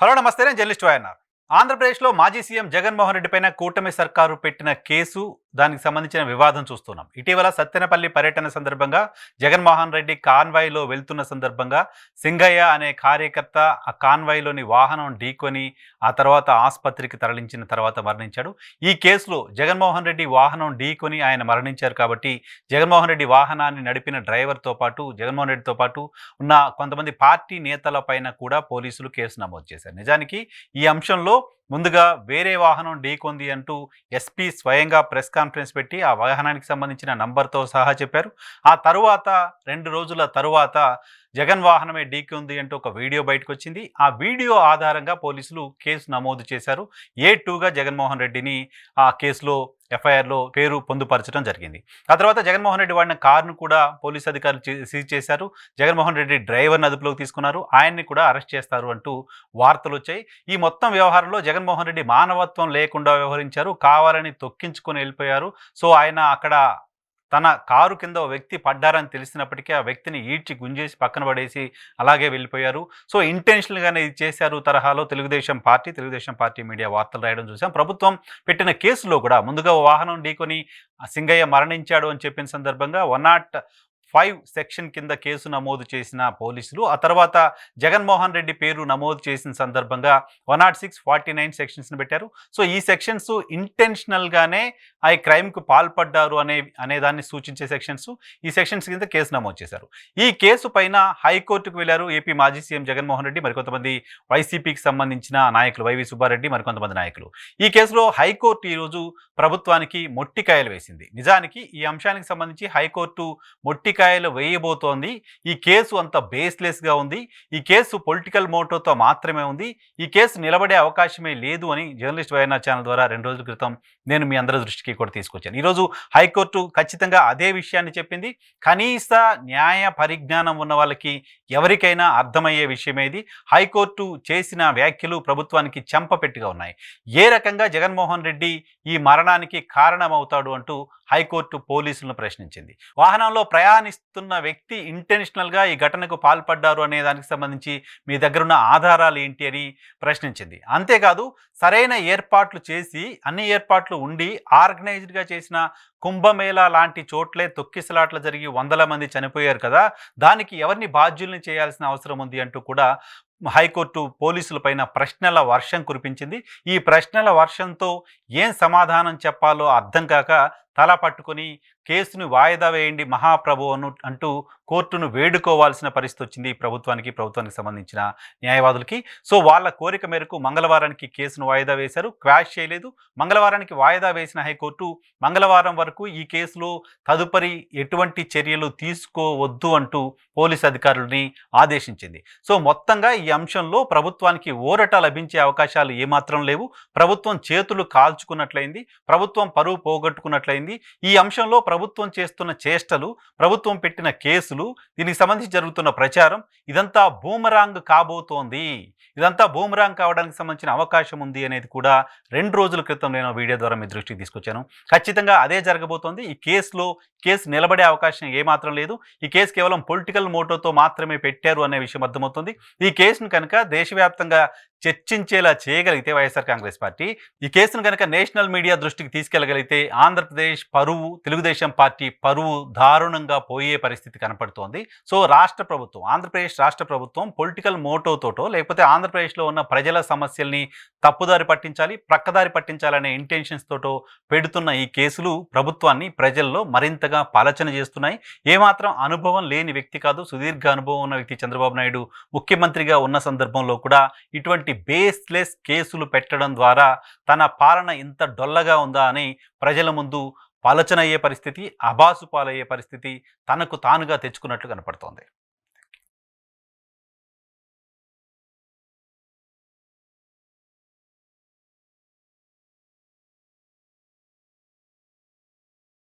Hello నమస్తే నేను journalist YNR. ఆంధ్రప్రదేశ్లో మాజీ సీఎం జగన్మోహన్ రెడ్డి పైన కూటమి సర్కారు పెట్టిన కేసు దానికి సంబంధించిన వివాదం చూస్తున్నాం. ఇటీవల సత్తెనపల్లి పర్యటన సందర్భంగా జగన్మోహన్ రెడ్డి కాన్వాయ్లో వెళ్తున్న సందర్భంగా సింగయ్య అనే కార్యకర్త ఆ కాన్వాయ్లోని వాహనం ఢీకొని ఆ తర్వాత ఆసుపత్రికి తరలించిన తర్వాత మరణించాడు. ఈ కేసులో జగన్మోహన్ రెడ్డి వాహనం ఢీకొని ఆయన మరణించారు కాబట్టి జగన్మోహన్ రెడ్డి వాహనాన్ని నడిపిన డ్రైవర్తో పాటు జగన్మోహన్ రెడ్డితో పాటు ఉన్న కొంతమంది పార్టీ నేతల పైన కూడా పోలీసులు కేసు నమోదు చేశారు. నిజానికి ఈ అంశంలో ముందుగా వేరే వాహనం ఢీకొంది అంటూ ఎస్పీ స్వయంగా ప్రెస్ కాన్ఫరెన్స్ పెట్టి ఆ వాహనానికి సంబంధించిన నంబర్తో సహా చెప్పారు. ఆ తరువాత రెండు రోజుల తరువాత జగన్ వాహనమే ఢీకొంది అంటూ ఒక వీడియో బయటకు వచ్చింది ఆ వీడియో ఆధారంగా పోలీసులు కేసు నమోదు చేశారు. ఏ టూగా జగన్మోహన్ రెడ్డిని ఆ కేసులో ఎఫ్ఐఆర్లో పేరు పొందుపరచడం జరిగింది. ఆ తర్వాత జగన్మోహన్ రెడ్డి వాడిన కారును కూడా పోలీసు అధికారులు చే- సీజ్ చేశారు. జగన్మోహన్ రెడ్డి డ్రైవర్ని అదుపులోకి తీసుకున్నారు. ఆయన్ని కూడా అరెస్ట్ చేస్తారు అంటూ వార్తలు వచ్చాయి ఈ మొత్తం వ్యవహారంలో జగన్మోహన్ రెడ్డి మానవత్వం లేకుండా వ్యవహరించారు. కావాలని తొక్కించుకొని వెళ్ళిపోయారు. సో ఆయన అక్కడ తన కారు కింద ఓ వ్యక్తి పడ్డారని తెలిసినప్పటికీ ఆ వ్యక్తిని ఈడ్చి గుంజేసి పక్కన పడేసి అలాగే వెళ్ళిపోయారు. సో ఇంటెన్షనల్గానే ఇది చేశారు తరహాలో Telugu Desam party Telugu Desam party media వార్తలు రాయడం చూసాం. ప్రభుత్వం పెట్టిన కేసులో కూడా ముందుగా వాహనం ఢీకొని సింగయ్య మరణించాడు అని చెప్పిన సందర్భంగా వన్ నాట్ ఫైవ్ సెక్షన్ కింద కేసు నమోదు చేసిన పోలీసులు ఆ తర్వాత జగన్మోహన్ రెడ్డి పేరు నమోదు చేసిన సందర్భంగా one nought six forty nine సెక్షన్స్ని పెట్టారు. సో ఈ సెక్షన్స్ ఇంటెన్షనల్గానే ఆ క్రైమ్కు పాల్పడ్డారు అనే అనేదాన్ని సూచించే సెక్షన్స్ ఈ సెక్షన్స్ కింద కేసు నమోదు చేశారు. ఈ కేసు పైన హైకోర్టుకు వెళ్ళారు ఏపీ మాజీ సీఎం జగన్మోహన్ రెడ్డి మరికొంతమంది వైసీపీకి సంబంధించిన నాయకులు వైవి సుబ్బారెడ్డి మరికొంతమంది నాయకులు. ఈ కేసులో హైకోర్టు ఈరోజు ప్రభుత్వానికి మొట్టికాయలు వేసింది. నిజానికి ఈ అంశానికి సంబంధించి హైకోర్టు మొట్టికాయలు వేయబోతోంది. ఈ కేసు అంత బేస్లెస్గా ఉంది. ఈ కేసు పొలిటికల్ మోటోతో మాత్రమే ఉంది. ఈ కేసు నిలబడే అవకాశమే లేదు అని జర్నలిస్ట్ వైఎన్ఆర్ ఛానల్ ద్వారా రెండు రోజుల క్రితం నేను మీ అందరి దృష్టికి కూడా తీసుకొచ్చాను. ఈరోజు హైకోర్టు ఖచ్చితంగా అదే విషయాన్ని చెప్పింది. కనీస న్యాయ పరిజ్ఞానం ఉన్న వాళ్ళకి ఎవరికైనా అర్థమయ్యే విషయమేది హైకోర్టు చేసిన వ్యాఖ్యలు ప్రభుత్వానికి చెంపపెట్టుగా ఉన్నాయి. ఏ రకంగా జగన్మోహన్ రెడ్డి ఈ మరణ మరణానికి కారణమవుతాడు అంటూ హైకోర్టు పోలీసులను ప్రశ్నించింది. వాహనంలో ప్రయాణిస్తున్న వ్యక్తి ఇంటెన్షనల్గా ఈ ఘటనకు పాల్పడ్డారు అనే దానికి సంబంధించి మీ దగ్గరున్న ఆధారాలు ఏంటి అని ప్రశ్నించింది. అంతేకాదు సరైన ఏర్పాట్లు చేసి అన్ని ఏర్పాట్లు ఉండి ఆర్గనైజ్డ్గా చేసిన కుంభమేళా లాంటి చోట్లే తొక్కిసలాట్లు జరిగి వందల మంది చనిపోయారు కదా దానికి ఎవరిని బాధ్యుల్ని చేయాల్సిన అవసరం ఉంది అంటూ కూడా హైకోర్టు పోలీసుల పైన ప్రశ్నల వర్షం కురిపించింది. ఈ ప్రశ్నల వర్షంతో ఏం సమాధానం చెప్పాలో అర్థం కాక తల పట్టుకొని కేసును వాయిదా వేయండి మహాప్రభు అను అంటూ కోర్టును వేడుకోవాల్సిన పరిస్థితి వచ్చింది ఈ ప్రభుత్వానికి ప్రభుత్వానికి సంబంధించిన న్యాయవాదులకి. సో వాళ్ళ కోరిక మేరకు మంగళవారానికి కేసును వాయిదా వేశారు. క్వాష్ చేయలేదు. మంగళవారానికి వాయిదా వేసిన హైకోర్టు మంగళవారం వరకు ఈ కేసులో తదుపరి ఎటువంటి చర్యలు తీసుకోవద్దు అంటూ పోలీస్ అధికారులని ఆదేశించింది. సో మొత్తంగా ఈ అంశంలో ప్రభుత్వానికి ఊరట లభించే అవకాశాలు ఏమాత్రం లేవు. ప్రభుత్వం చేతులు కాల్చుకున్నట్లయింది. ప్రభుత్వం పరువు పోగొట్టుకున్నట్లయింది. ఈ అంశంలో ప్రభుత్వం చేస్తున్న చేష్టలు ప్రభుత్వం పెట్టిన కేసులు దీనికి సంబంధించి జరుగుతున్న ప్రచారం ఇదంతా బూమరాంగ్ కాబోతోంది. ఇదంతా బూమరాంగ్ కావడానికి సంబంధించిన అవకాశం ఉంది అనేది కూడా రెండు రోజుల క్రితం నేను వీడియో ద్వారా మీ దృష్టికి తీసుకొచ్చాను. ఖచ్చితంగా అదే జరగబోతోంది. ఈ కేసులో కేసు నిలబడే అవకాశం ఏమాత్రం లేదు. ఈ కేసు కేవలం పొలిటికల్ మోటోతో మాత్రమే పెట్టారు అనే విషయం అర్థమవుతుంది. ఈ కేసును కనుక దేశవ్యాప్తంగా చర్చించేలా చేయగలిగితే వైఎస్ఆర్ కాంగ్రెస్ పార్టీ ఈ కేసును కనుక నేషనల్ మీడియా దృష్టికి తీసుకెళ్ళగలిగితే ఆంధ్రప్రదేశ్ పరువు తెలుగుదేశం పార్టీ పరువు దారుణంగా పోయే పరిస్థితి కనపడుతోంది. సో రాష్ట్ర ప్రభుత్వం ఆంధ్రప్రదేశ్ రాష్ట్ర ప్రభుత్వం పొలిటికల్ మోటోతోటో లేకపోతే ఆంధ్రప్రదేశ్లో ఉన్న ప్రజల సమస్యల్ని తప్పుదారి పట్టించాలి ప్రక్కదారి పట్టించాలనే ఇంటెన్షన్స్ తోటో పెడుతున్న ఈ కేసులు ప్రభుత్వాన్ని ప్రజల్లో మరింతగా పాలచన చేస్తున్నాయి. ఏమాత్రం అనుభవం లేని వ్యక్తి కాదు సుదీర్ఘ అనుభవం ఉన్న వ్యక్తి చంద్రబాబు నాయుడు ముఖ్యమంత్రిగా ఉన్న సందర్భంలో కూడా ఇటువంటి బేస్లెస్ కేసులు పెట్టడం ద్వారా తన పాలన ఇంత డొల్లగా ఉందా అని ప్రజల ముందు పలచనయ్యే పరిస్థితి అబాసు పాలయ్యే పరిస్థితి తనకు తానుగా తెచ్చుకున్నట్లు కనపడుతోంది.